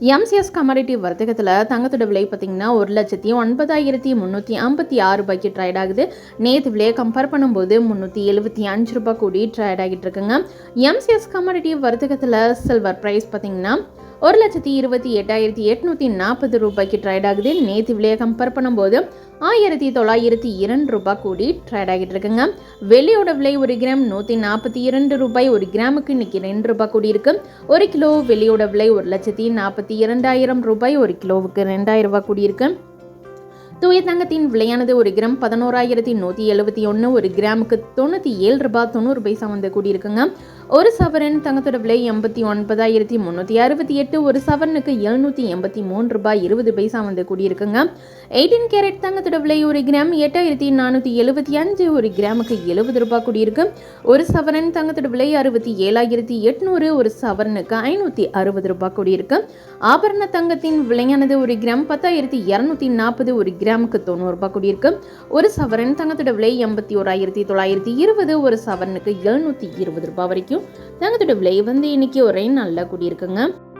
MCS commodity வர்த்தகத்தில் தங்கத்தோட விலை பார்த்தீங்கன்னா ஒரு லட்சத்தி ஒன்பதாயிரத்தி முந்நூற்றி ஐம்பத்தி ஆறு ரூபாய்க்கு ட்ரேட் ஆகுது. நேற்று விலையை கம்பேர் பண்ணும்போது முந்நூற்றி எழுபத்தி அஞ்சு ரூபாய் கூடி ட்ரேட் ஆகிட்டு இருக்குங்க. எம்சிஎஸ் கமாடிட்டி வர்த்தகத்தில் சில்வர் ப்ரைஸ் பார்த்தீங்கன்னா ஒரு லட்சத்தி இருபத்தி எட்டாயிரத்தி எட்நூற்றி நாற்பது ரூபாய்க்கு ட்ரேட் ஆகுது. நேற்று விலையை கம்பேர் பண்ணும்போது ஆயிரத்தி தொள்ளாயிரத்தி இரண்டு ரூபாய் கூடி ட்ரேட் ஆகிட்டு இருக்குங்க. வெள்ளியோட விலை ஒரு கிராம் நூற்றி நாற்பத்தி இரண்டு ரூபாய் ஒரு கிராமுக்கு இன்னைக்கு ரெண்டு ரூபாய் கூடி இருக்கு. ஒரு கிலோ வெள்ளியோட விலை ஒரு லட்சத்தி நாற்பத்தி இரண்டாயிரம் ரூபாய் ஒரு கிலோவுக்கு ரெண்டாயிரம் ரூபாய் கூடி இருக்கு. தூய தங்கத்தின் விலையானது ஒரு கிராம் பதினோராயிரத்தி நூற்றி எழுபத்தி ஒன்று ஒரு கிராமுக்கு தொண்ணூற்றி ஏழு ரூபாய் தொண்ணூறு பைசா வந்து கூடியிருக்குங்க ஒரு சவரன் தங்கத்தோட விலை எண்பத்தி ஒன்பதாயிரத்தி முந்நூற்றி அறுபத்தி எட்டு ஒரு சவரனுக்கு எழுநூற்றி எண்பத்தி மூணு ரூபாய் இருபது பைசா வந்து கூடியிருக்குங்க. எயிட்டீன் கேரட் தங்கத்தோட விலை ஒரு கிராம் எட்டாயிரத்தி நானூற்றி எழுபத்தி அஞ்சு ஒரு கிராமுக்கு எழுபது ரூபாய் கூடியிருக்கு. ஒரு சவரன் தங்கத்தோட விலை அறுபத்தி ஏழாயிரத்தி எட்நூறு ஒரு சவரனுக்கு ஐநூற்றி அறுபது ரூபாய் கூடியிருக்கு. ஆபரண தங்கத்தின் விலையானது ஒரு கிராம் பத்தாயிரத்தி இரநூத்தி நாற்பது ஒரு கிராமுக்கு தொண்ணூறு ரூபாய் கூடியிருக்கு. ஒரு சவரன் தங்கத்தோட விலை எண்பத்தி ஓராயிரத்தி தொள்ளாயிரத்தி இருபது ஒரு சவரனுக்கு எழுநூற்றி இருபது ரூபாய் வரைக்கும் தங்கத்தோட விலை வந்து இன்னைக்கு ஒரே நல்லா கூடியிருக்குங்க.